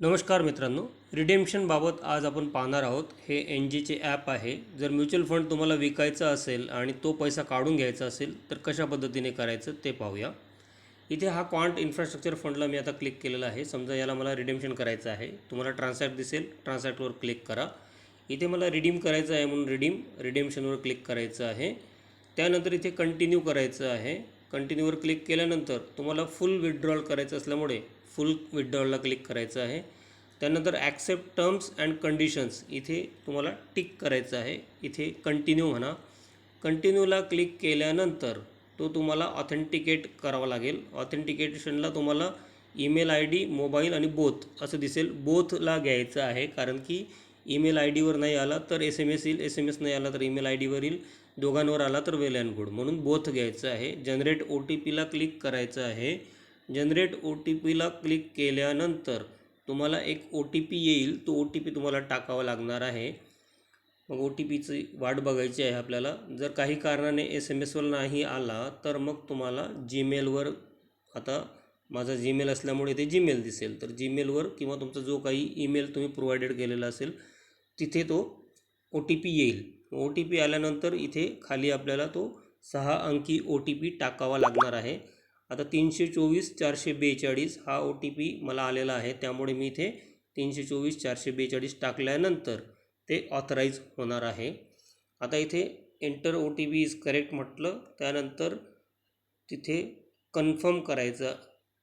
नमस्कार मित्रांनो रिडेम्शनबाबत आज आपण पाहणार आहोत. हे एन जीचे ॲप आहे. जर म्युच्युअल फंड तुम्हाला विकायचा असेल आणि तो पैसा काढून घ्यायचा असेल तर कशा पद्धतीने करायचं ते पाहूया. इथे हा क्वांट इन्फ्रास्ट्रक्चर फंडला मी आता क्लिक केलेला आहे. समजा याला मला रिडेम्शन करायचं आहे. तुम्हाला ट्रान्सॅक्ट दिसेल. ट्रान्सॅक्टवर क्लिक करा. इथे मला रिडीम करायचं आहे म्हणून रिडीम रिडेम्शनवर क्लिक करायचं आहे. त्यानंतर इथे कंटिन्यू करायचं आहे. कंटिन्यूवर क्लिक केल्यानंतर तुम्हाला फुल विड्रॉल करायचं असल्यामुळे फुल विड्रॉलला क्लिक करायचं आहे. त्यानंतर ॲक्सेप्ट टर्म्स अँड कंडिशन्स इथे तुम्हाला टिक करायचं आहे. इथे कंटिन्यू म्हणा. कंटिन्यूला क्लिक केल्यानंतर तो तुम्हाला ऑथेंटिकेट करावा लागेल. ऑथेंटिकेशनला तुम्हाला ईमेल आय डी मोबाईल आणि बोथ असं दिसेल. बोथला घ्यायचं आहे कारण की ईमेल आय डीवर नाही आला तर एस एम एस येईल एस एम एस नाही आला तर ईमेल आय डीवर येईल. दोघांवर आला तर वेल अँड गुड. म्हणून बोथ घ्यायचं आहे. जनरेट ओ टी पीला क्लिक करायचं आहे. जनरेट ओ टी पीला क्लिक केल्यानंतर तुम्हाला एक ओ टी पी येईल. तो ओ टी पी तुम्हाला टाकावा लागणार आहे. मग ओ टी पीची वाट बघायची आहे आपल्याला. जर काही कारणाने एस एम एसवर नाही आला तर मग तुम्हाला जीमेलवर आता माझा जीमेल असल्यामुळे ते जीमेल दिसेल. तर जीमेलवर किंवा तुमचा जो काही ईमेल तुम्ही प्रोव्हाइडेड केलेला असेल तिथे तो ओ टी पी येईल. ओ टी पी आल्यानंतर इथे खाली आपल्याला तो सहा अंकी ओ टी पी टाकावा लागणार आहे. आता तीनशे चोवीस चारशे बेचाळीस हा ओ टी पी मला आलेला आहे. त्यामुळे मी इथे तीनशे चोवीस चारशे बेचाळीस टाकल्यानंतर ते ऑथराईज होणार आहे. आता इथे enter O T P is correct म्हटलं त्यानंतर तिथे कन्फर्म करायचं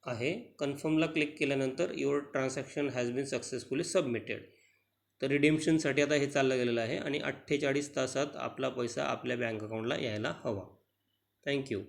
आहे. कन्फर्मला क्लिक केल्यानंतर your transaction has been successfully submitted तर रिडेम्शनसाठी आता हे चाललं गेलेलं आहे आणि अठ्ठेचाळीस तासात आपला पैसा आपल्या बँक अकाउंटला यायला हवा. थँक्यू.